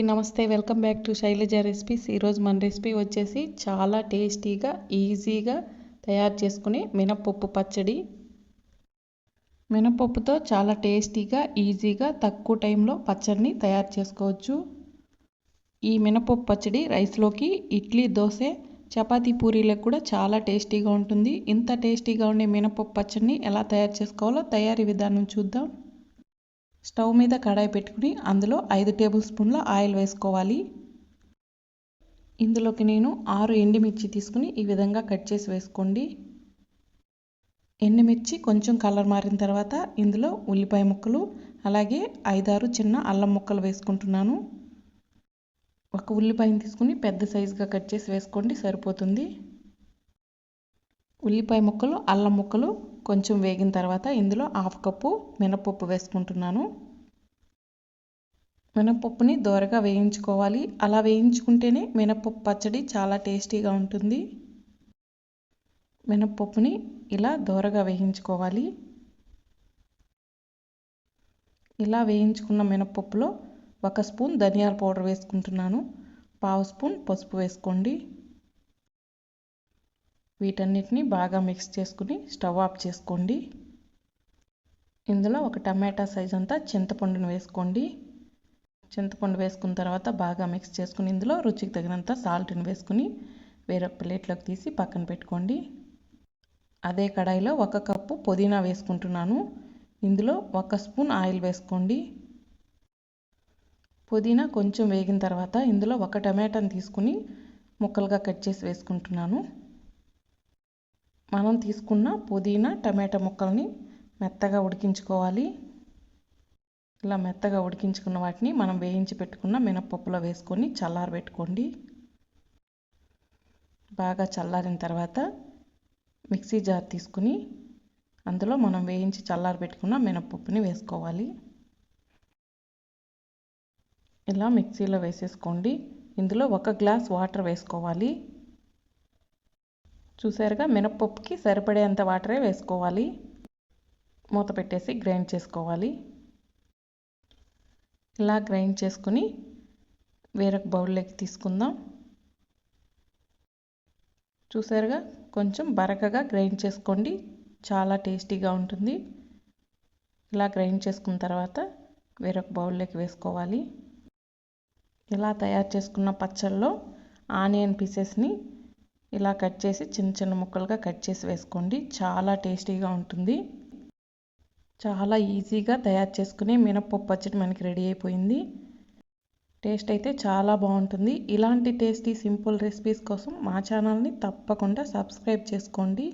నమస్తే. Welcome back to Shailaja recipes. ఈరోజు మన రెసిపీ వచ్చేసి చాలా టేస్టీగా ఈజీగా తయారు చేసుకునే మినపప్పు పచ్చడి. మినపప్పుతో చాలా టేస్టీగా ఈజీగా తక్కువ టైంలో పచ్చడిని తయారు చేసుకోవచ్చు. ఈ మినపప్పు పచ్చడి రైస్లోకి ఇడ్లీ దోశ చపాతీ పూరీలకు కూడా చాలా టేస్టీగా ఉంటుంది. ఇంత టేస్టీగా ఉండే మినపప్పు పచ్చడిని ఎలా తయారు చేసుకోవాలో తయారీ విధానం చూద్దాం. స్టవ్ మీద కడాయి పెట్టుకుని అందులో ఐదు టేబుల్ స్పూన్ల ఆయిల్ వేసుకోవాలి. ఇందులోకి నేను ఆరు ఎండుమిర్చి తీసుకుని ఈ విధంగా కట్ చేసి వేసుకోండి. ఎండుమిర్చి కొంచెం కలర్ మారిన తర్వాత ఇందులో ఉల్లిపాయ ముక్కలు అలాగే ఐదారు చిన్న అల్లం ముక్కలు వేసుకుంటున్నాను. ఒక ఉల్లిపాయని తీసుకుని పెద్ద సైజుగా కట్ చేసి వేసుకోండి సరిపోతుంది. ఉల్లిపాయ ముక్కలు అల్లం ముక్కలు కొంచెం వేగిన తర్వాత ఇందులో హాఫ్ కప్పు మినపప్పు వేసుకుంటున్నాను. మినపప్పుని దోరగా వేయించుకోవాలి. అలా వేయించుకుంటేనే మినపప్పు పచ్చడి చాలా టేస్టీగా ఉంటుంది. మినపప్పుని ఇలా దోరగా వేయించుకోవాలి. ఇలా వేయించుకున్న మినపప్పులో ఒక స్పూన్ ధనియాల పౌడర్ వేసుకుంటున్నాను. పావు స్పూన్ పసుపు వేసుకోండి. వీటన్నిటిని బాగా మిక్స్ చేసుకుని స్టవ్ ఆఫ్ చేసుకోండి. ఇందులో ఒక టమాటా సైజ్ అంతా చింతపండును వేసుకోండి. చింతపండు వేసుకున్న తర్వాత బాగా మిక్స్ చేసుకుని ఇందులో రుచికి తగినంత సాల్ట్ని వేసుకుని వేరొక ప్లేట్లోకి తీసి పక్కన పెట్టుకోండి. అదే కడాయిలో ఒక కప్పు పుదీనా వేసుకుంటున్నాను. ఇందులో ఒక స్పూన్ ఆయిల్ వేసుకోండి. పుదీనా కొంచెం వేగిన తర్వాత ఇందులో ఒక టమాటాని తీసుకుని ముక్కలుగా కట్ చేసి వేసుకుంటున్నాను. మనం తీసుకున్న పుదీనా టమాటా ముక్కల్ని మెత్తగా ఉడికించుకోవాలి. ఇలా మెత్తగా ఉడికించుకున్న వాటిని మనం వేయించి పెట్టుకున్న మినపప్పులో వేసుకొని చల్లారబెట్టుకోండి. బాగా చల్లారిన తర్వాత మిక్సీ జార్ తీసుకుని అందులో మనం వేయించి చల్లారబెట్టుకున్న మినపప్పుని వేసుకోవాలి. ఇలా మిక్సీలో వేసేసుకోండి. ఇందులో ఒక గ్లాస్ వాటర్ వేసుకోవాలి. చూసారుగా మినప్పప్పుకి సరిపడేంత వాటరే వేసుకోవాలి. మూత పెట్టేసి గ్రైండ్ చేసుకోవాలి. ఇలా గ్రైండ్ చేసుకుని వేరొక బౌల్లోకి తీసుకుందాం. చూసారుగా కొంచెం బరకగా గ్రైండ్ చేసుకోండి. చాలా టేస్టీగా ఉంటుంది. ఇలా గ్రైండ్ చేసుకున్న తర్వాత వేరొక బౌల్లోకి వేసుకోవాలి. ఇలా తయారు చేసుకున్న పచ్చళ్ళలో ఆనియన్ పీసెస్ని ఇలా కట్ చేసి చిన్న చిన్న ముక్కలుగా కట్ చేసి వేసుకోండి. చాలా టేస్టీగా ఉంటుంది. చాలా ఈజీగా తయారు చేసుకునే మినప్పప్పు పచ్చడి మనకి రెడీ అయిపోయింది. టేస్ట్ అయితే చాలా బాగుంటుంది. ఇలాంటి టేస్టీ సింపుల్ రెసిపీస్ కోసం మా ఛానల్ని తప్పకుండా సబ్స్క్రైబ్ చేసుకోండి.